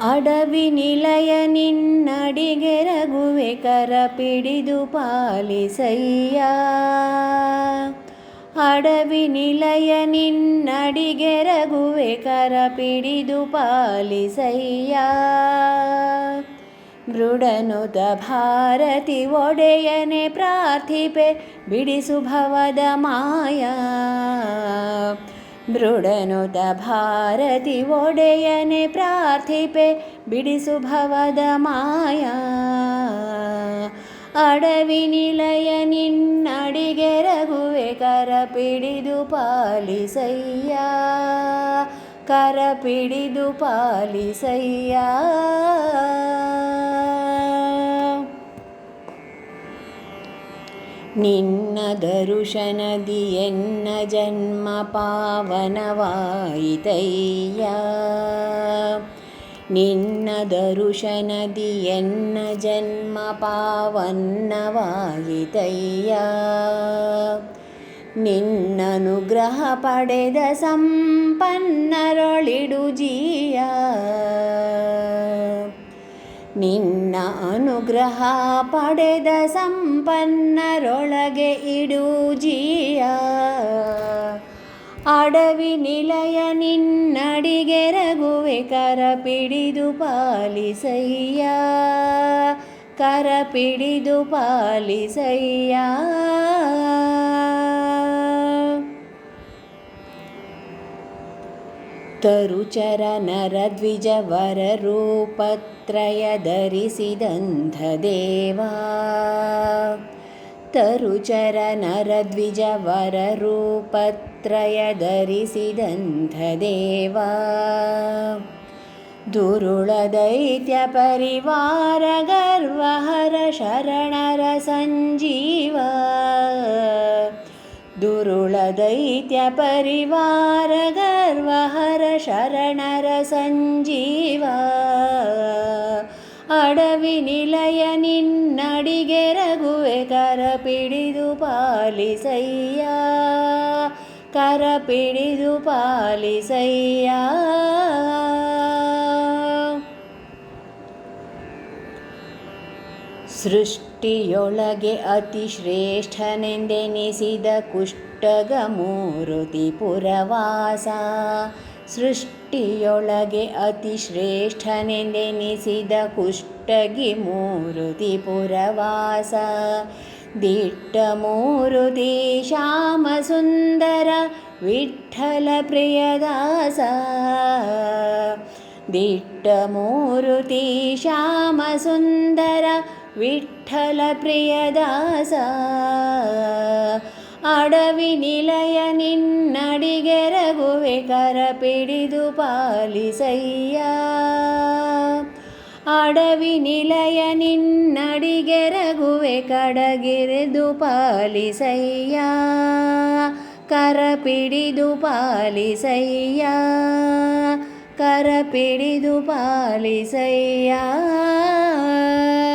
ಅಡವಿ ನಿಲಯ ನಿನ್ನಡಿಗೆರಗುವೆ ಕರ ಪಿಡಿದು ಪಾಲಿಸಯ್ಯ. ಅಡವಿ ನಿಲಯ ನಿನ್ನಡಿಗೆರಗುವೆ ಕರ ಪಿಡಿದು ಪಾಲಿಸಯ್ಯ. ಮೃಡನುತ ಭಾರತಿ ಒಡೆಯನೆ ಪ್ರಾರ್ಥಿಪೆ, ಬಿಡಿಸು ಭವದ ಮಾಯಾ. ಮೃಡನುತ ಭಾರತಿ ಒಡೆಯನೆ ಪ್ರಾರ್ಥಿಪೆ ಬಿಡಿಸು ಭವದ ಮಾಯಾ. ಅಡವಿ ನಿಲಯ ನಿನ್ನಡಿಗೆ ರಘುವೆ ಕರ ಪಿಡಿದು ಪಾಲಿಸಯ್ಯ. ಕರ ಪಿಡಿದು ಪಾಲಿಸಯ್ಯ. ನಿನ್ನ ದರುಶನದಿ ಎನ್ನ ಜನ್ಮ ಪಾವನವಾಯಿತಯ್ಯ. ನಿನ್ನ ದರುಶನದಿ ಎನ್ನ ಜನ್ಮ ಪಾವನ್ನವಾಯಿತಯ್ಯ ನಿನ್ನನುಗ್ರಹ ಪಡೆದ ಸಂಪನ್ನರೊಳಿಡು ಜೀಯ. ನಿನ್ನ ಅನುಗ್ರಹ ಪಡೆದ ಸಂಪನ್ನರೊಳಗೆ ಇಡು ಜೀಯ. ಅಡವಿ ನಿಲಯ ನಿನ್ನಡಿಗೆರಗುವೆ ಕರ ಪಿಡಿದು ಪಾಲಿಸಯ್ಯ. ಕರ ಪಿಡಿದು ಪಾಲಿಸಯ್ಯ. ತರುಚರ ನರದ್ವಿಜ ವರ ರೂಪತ್ರಯ ಧರಿಸಿದಂಥ ದೇವಾ ತರುಚರ ದುರುಳ ದೈತ್ಯ ಪರಿವಾರ ಗರ್ವಹರ ಶರಣರ ಸಂಜೀವ. ಅಡವಿ ನಿಲಯ ನಿನ್ನಡಿಗೆರಗುವೆ ಕರ ಪಿಡಿದು ಪಾಲಿಸಯ್ಯ. ಕರ ಪಿಡಿದು ಪಾಲಿಸಯ್ಯ. ಸೃಷ್ಟಿಯೊಳಗೆ ಅತಿ ಶ್ರೇಷ್ಠನೆಂದೆನಿಸಿದ ಕುಷ್ಟಗ ಮೂರುತಿ ಪುರವಾಸ ಸೃಷ್ಟಿಯೊಳಗೆ ಅತಿ ಶ್ರೇಷ್ಠನೆಂದೆನಿಸಿದ ಕುಷ್ಟಗಿ ಮೂರುತಿ ಪುರವಾಸ ದಿಟ್ಟ ಮೂರುತಿ ಶ್ಯಾಮ ಸುಂದರ ವಿಠ್ಠಲ ಪ್ರಿಯದಾಸ ದಿಟ್ಟ ಮೂರುತಿ ಶ್ಯಾಮ ಸುಂದರ ವಿಠ್ಠಲ ಪ್ರಿಯದಾಸ, ಅಡವಿ ನಿಲಯ ನಿನ್ನಡಿಗೆರಗುವೆ ಕರ ಪಿಡಿದು ಪಾಲಿಸಯ್ಯ. ಅಡವಿ ನಿಲಯ ನಿನ್ನಡಿಗೆರಗುವೆ ಕಡಗಿರಿದು ಪಾಲಿಸಯ್ಯ. ಕರ ಪಿಡಿದು ಪಾಲಿಸಯ್ಯ. ಕರ ಪಿಡಿದು ಪಾಲಿಸಯ್ಯ.